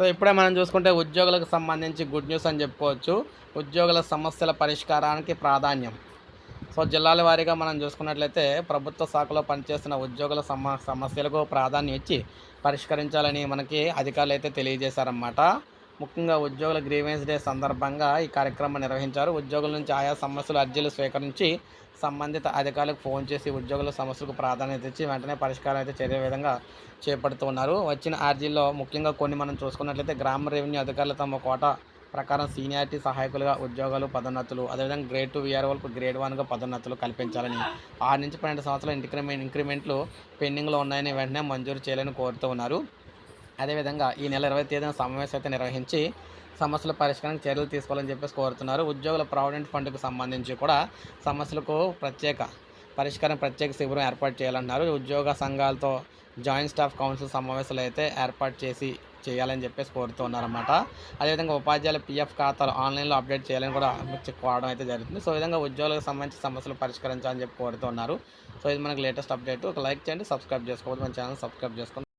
So ఇప్పుడే మనం చూసుకుంటే ఉద్యోగులకు సంబంధించి గుడ్ న్యూస్ అని చెప్పుకోవచ్చు. ఉద్యోగుల సమస్యల పరిష్కారానికి ప్రాధాన్యం. సో జిల్లాల వారీగా మనం చూసుకున్నట్లయితే ప్రభుత్వ శాఖలో పనిచేస్తున్న ఉద్యోగుల సమ సమస్యలకు ప్రాధాన్యం ఇచ్చి పరిష్కరించాలని మనకి అధికారులు అయితే తెలియజేశారన్నమాట. ముఖ్యంగా ఉద్యోగుల గ్రీవెన్స్ డే సందర్భంగా ఈ కార్యక్రమం నిర్వహించారు. ఉద్యోగుల నుంచి ఆయా సమస్యలు అర్జీలు స్వీకరించి సంబంధిత అధికారులకు ఫోన్ చేసి ఉద్యోగుల సమస్యలకు ప్రాధాన్యత ఇచ్చి వెంటనే పరిష్కారం అయితే చర్య విధంగా చేపడుతున్నారు వచ్చిన అర్జీల్లో ముఖ్యంగా కొన్ని మనం చూసుకున్నట్లయితే గ్రామ రెవెన్యూ అధికారులు తమ కోట ప్రకారం సీనియారిటీ సహాయకులుగా ఉద్యోగాలు పదోన్నతులు అదేవిధంగా గ్రేడ్ టూ వీఆర్ఓలకు గ్రేడ్ వన్గా పదోన్నతులు కల్పించాలని ఆరు నుంచి పన్నెండు సంవత్సరాల ఇంక్రిమెంట్ ఇంక్రిమెంట్లు పెండింగ్లో ఉన్నాయని వెంటనే మంజూరు చేయాలని కోరుతూ ఉన్నారు. అదేవిధంగా ఈ నెల ఇరవై తేదీన సమావేశం అయితే నిర్వహించి సమస్యల పరిష్కారానికి చర్యలు తీసుకోవాలని చెప్పేసి కోరుతున్నారు. ఉద్యోగుల ప్రావిడెంట్ ఫండ్కు సంబంధించి కూడా సమస్యలకు ప్రత్యేక పరిష్కారం ప్రత్యేక శిబిరం ఏర్పాటు చేయాలన్నారు. ఉద్యోగ సంఘాలతో జాయింట్ స్టాఫ్ కౌన్సిల్ సమావేశాలు అయితే ఏర్పాటు చేసి చేయాలని చెప్పేసి కోరుతూ ఉన్నారన్నమాట. అదేవిధంగా ఉపాధ్యాయుల పిఎఫ్ ఖాతాలు ఆన్లైన్లో అప్డేట్ చేయాలని కూడా కోవడం అయితే జరుగుతుంది. సో ఈ విధంగా ఉద్యోగులకు సంబంధించి సమస్యలు పరిష్కరించాలని చెప్పి కోరుతున్నారు సో ఇది మనకి లేటెస్ట్ అప్డేట్. ఒక లైక్ చేయండి సబ్స్క్రైబ్ చేసుకోవద్దు. మన ఛానల్ సబ్స్క్రైబ్ చేసుకోండి.